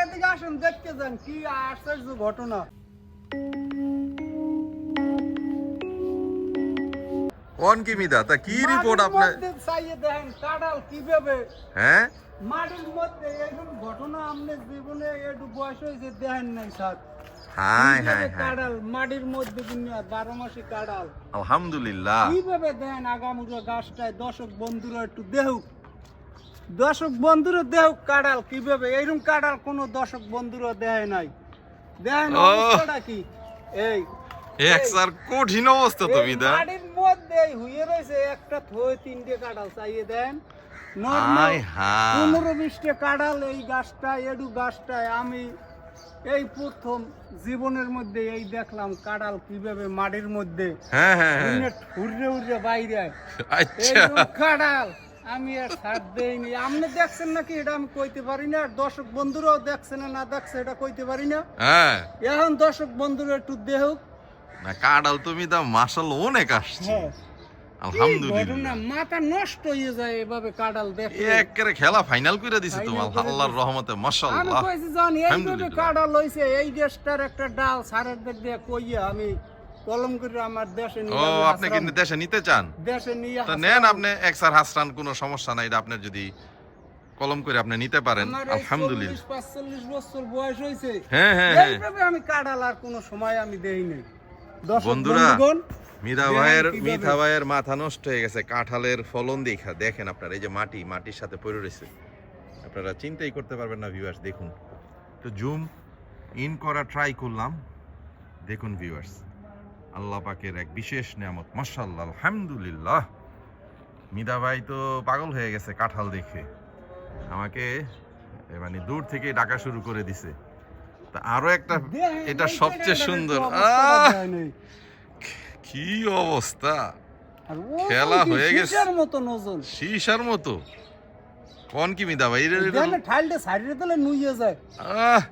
আসেন দেখতে যান কি আশ্চর্য ঘটনা। কোন কি মিদা? তা কি রিপোর্ট আপনার চাইয়ে দেখেন কীভাবে? হ্যাঁ? মাটির মধ্যে এরকম ঘটনা আপনার জীবনে একটু বয়স হয়েছে দেখেন নাই স্যার। হাই কীভাবে মাটির মধ্যে কিন্তু বারো মাসে কাঁড়াল আলহামদুলিল্লাহ। কীভাবে দেন আগামীরা গাছটায় দর্শক বন্ধুরা একটু দেহুক দর্শক বন্ধুরা দেহুক কাঁড়াল কীভাবে? এইরকম কাঁড়াল কোনো দর্শক বন্ধুরা দেয় নাই। ও। অবস্থাটা কি? এই এক স্যার কঠিন অবস্থা তো এই মিদা মাটির মধ্যে হুইয়ে রয়েছে একটা থয়ে তিনটে কাঁড়াল চাইয়ে দেন। পনেরো বিশটা কাঁড়াল এই গাছটায় এডু গাছটায় আমি এই প্রথম জীবনের মধ্যে এই দেখলাম কাঁড়াল কীভাবে মাটির মধ্যে হ্যাঁ হ্যাঁ হ্যাঁ। উড়ে উড়ে বাইরে আচ্ছা। কাঁড়াল। আমি আর ছাড় দেইনি। আপনি দেখছেন নাকি? এটা আমি কইতে পারি না। আর দর্শক বন্ধুরাও দেখছে না না দেখছে এটা কইতে পারি না। হ্যাঁ। এখন দর্শক বন্ধুরা একটু দেহুক না কাঁড়াল তো মিদা মাসাল অনেক আসছে। হ্যাঁ। আলহামদুলিল্লাহ। মাথা নষ্ট হয়ে যায় এভাবে কাঁড়াল দেখে একেবারে খেলা ফাইনাল করে দিছে তো আল্লাহর। রহমতে আমি মাশাআল্লাহ কইছি জান এইভাবে। কাঁড়াল হইছে এই দেশটার একটা ডাল সারের দিক দিয়ে কইয়া আমি কলম করে আমার দেশে ও আপনি কিন্তু দেশে নিতে চান? দেশে নিয়ে তো নেন আপনি এক স্যার হাসরান কোনো সমস্যা নাই এটা আপনার যদি কলম করে আপনি নিতে পারেন আলহামদুলিল্লাহ। 45 বছর বয়স হইছে হ্যাঁ হ্যাঁ হ্যাঁ। এইভাবে আমি আর কোনো সময় আমি দেই নাই। বন্ধুরা, বন্ধুগণ, ভাইয়ের কিভাবে- ভাইয়ের মাথা নষ্ট হয়ে গেছে কাঁঠালের ফলন দেখা দেখেন আপনারা এই যে মাটি মাটির সাথে পড়ে রয়েছে। আপনারা চিন্তাই করতে পারবেন না ভিউয়ার্স দেখুন। তো জুম ইন করা ট্রাই করলাম। দেখুন ভিউয়ার্স আল্লাহ পাকের এক বিশেষ নিয়ামত। মাশাআল্লাহ আলহামদুলিল্লাহ। মিদা ভাই তো পাগল হয়ে গেছে কাঁঠাল দেখে। আমাকে মানে দূর থেকে ডাকা শুরু করে দিছে। তা আরও একটা এটা সবচেয়ে সুন্দর। কি অবস্থা? খেলা হয়ে গেছে। শিশার মতো কোন কি মিদা ভাই? ঠাইলটা সাইডে নুইয়ে যায়। আহ,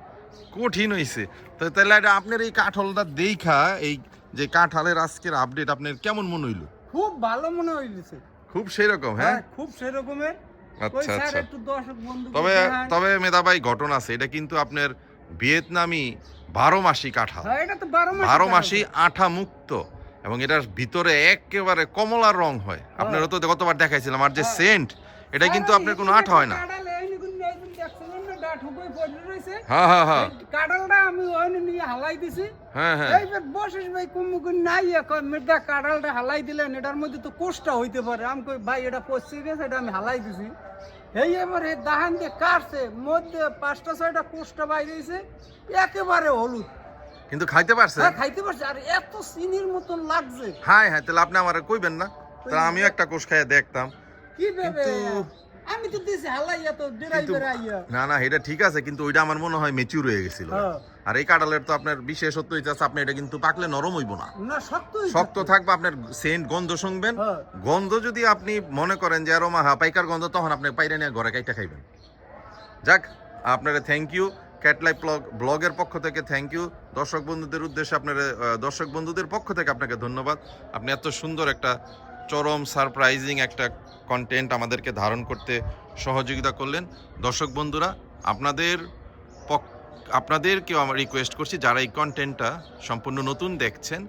কঠিন হইছে। তো তাহলে এটা আপনার এই কাঁঠালটা দেখা এই যে কাঁঠালের আজকের আপডেট আপনার কেমন মনে হইল? খুব ভালো মনে হইছে খুব সেরকম হ্যাঁ? হ্যাঁ খুব সেরকমের। ওই আচ্ছা। আচ্ছা একটু দর্শক বন্ধু তবে তবে মেধা ভাই ঘটনা আছে এটা কিন্তু আপনার ভিয়েতনামি বারো মাসি কাঁঠাল। হ্যাঁ এটা তো বারো মাস আঠা মুক্ত এবং এটার ভিতরে একেবারে কমলার রং হয়। আপনারা তো গতবার দেখাইছিলাম আর যে হ্যাঁ। সেন্ট এটা কিন্তু আপনার কোনো আঠা হয় না। হ্যাঁ হ্যাঁ হ্যাঁ আমি নিয়ে হালাই দিছি। হ্যাঁ হ্যাঁ। এইবার বসিস ভাই কুমুকুন নাই এখন হালাই দিলেন এটার মধ্যে তো কোষটা হইতে পারে। আমি কই ভাই এটা পচে গেছে এটা আমি হালাই দিছি। এই এবার দাহান দিয়ে কাটছে মধ্যে পাঁচটা ছয়টা কোষটা বাইরে হয়েছে একেবারে হলুদ। কিন্তু খাইতে পারছেন হ্যাঁ খাইতে পারছে আর এত চিনির মতন লাগছে। হ্যাঁ হ্যাঁ তাহলে আপনি আমার কইবেন না? তাহলে আমিও একটা কোষ খাইয়া দেখতাম। কি কিন্তু- আমি তো দিছি হালাইয়া তো ডেরাই না না এটা ঠিক আছে কিন্তু ওইটা আমার মনে হয় হয়ে গেছিল। হ্যাঁ। আর এই কাঁঠালের তো আপনার বিশেষত্ব আপনি এটা কিন্তু পাকলে নরম হইব না। না শক্ত শক্ত থাকবে। আপনার সেন্ট গন্ধ শুনবেন। হ্যাঁ। গন্ধ যদি আপনি মনে করেন যে আরও মাহা পাইকার গন্ধ তখন আপনি পাইরে নিয়ে ঘরে কাইটা খাইবেন। যাক আপনারা থ্যাংক ইউ ক্যাটলাই ব্লগ ব্লগের পক্ষ থেকে থ্যাংক ইউ দর্শক বন্ধুদের উদ্দেশ্যে আপনার দর্শক বন্ধুদের পক্ষ থেকে আপনাকে ধন্যবাদ। আপনি এত সুন্দর একটা চরম সারপ্রাইজিং একটা কন্টেন্ট আমাদেরকে ধারণ করতে সহযোগিতা করলেন। দর্শক বন্ধুরা, আপনাদের পক- আপনাদেরকেও আমার রিকোয়েস্ট করছি, যারা এই কন্টেন্টটা সম্পূর্ণ নতুন দেখছেন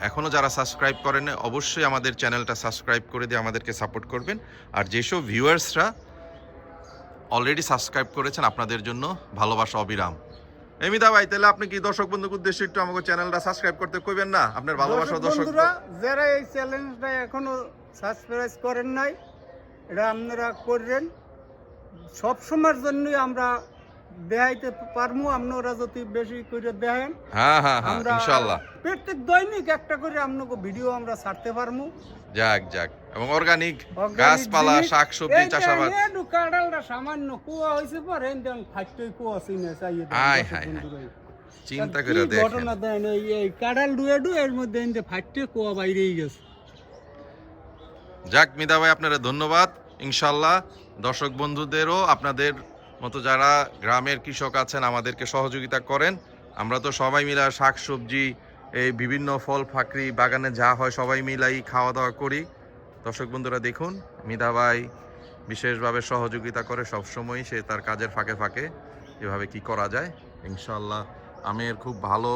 এখনও যারা সাবস্ক্রাইব করেন অবশ্যই আমাদের চ্যানেলটা সাবস্ক্রাইব করে দিয়ে আমাদেরকে সাপোর্ট করবেন। আর যেসব ভিউয়ার্সরা অলরেডি সাবস্ক্রাইব করেছেন, আপনাদের জন্য ভালোবাসা অবিরাম। এমিদা ভাই তাহলে আপনি কি দর্শক বন্ধুর উদ্দেশ্যে একটু আমাকে চ্যানেলটা সাবস্ক্রাইব করতে কইবেন না? আপনার ভালোবাসা দর্শক দর্শক বন্ধুরা যারা এই চ্যালেঞ্জটা এখনও সাবস্ক্রাইব করেন নাই এটা আপনারা করবেন। সব সময়ের জন্যই আমরা দেখাইতে পারব আপনারা যদি বেশি করে দেখেন হ্যাঁ হ্যাঁ হ্যাঁ প্রত্যেক দৈনিক একটা করে আপনাকে ভিডিও আমরা ছাড়তে পারব যাক যাক এবং অর্গানিক গাছপালা। শাকসবজি চাষাবাদ সামান্য কুয়া হয়েছে পর কুয়া চিনে চাইয়ে হায়। বন্ধুরা। চিন্তা করে দেখেন ঘটনা দেন এই ডুয়ে ডু এর মধ্যে কুয়া বাইরেই গেছে যাক মিদা ভাই আপনারা ধন্যবাদ ইনশাল্লাহ দর্শক বন্ধুদেরও আপনাদের মতো যারা গ্রামের কৃষক আছেন, আমাদেরকে সহযোগিতা করেন। আমরা তো সবাই মিলে শাক, সবজি, এই বিভিন্ন ফল, ফাকরি, বাগানে যা হয় সবাই মিলাই খাওয়া দাওয়া করি। দর্শক বন্ধুরা, দেখুন, মিদা ভাই বিশেষভাবে সহযোগিতা করে সবসময় সে তার কাজের ফাঁকে ফাঁকে এভাবে কি করা যায়। ইনশাল্লাহ আমের খুব ভালো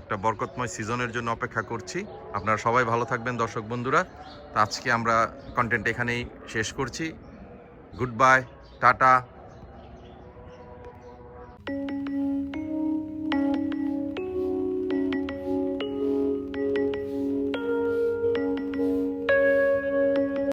একটা বরকতময় সিজনের জন্য অপেক্ষা করছি। আপনারা সবাই ভালো থাকবেন, দর্শক বন্ধুরা। তো আজকে আমরা কন্টেন্ট এখানেই শেষ করছি। Good bye tata.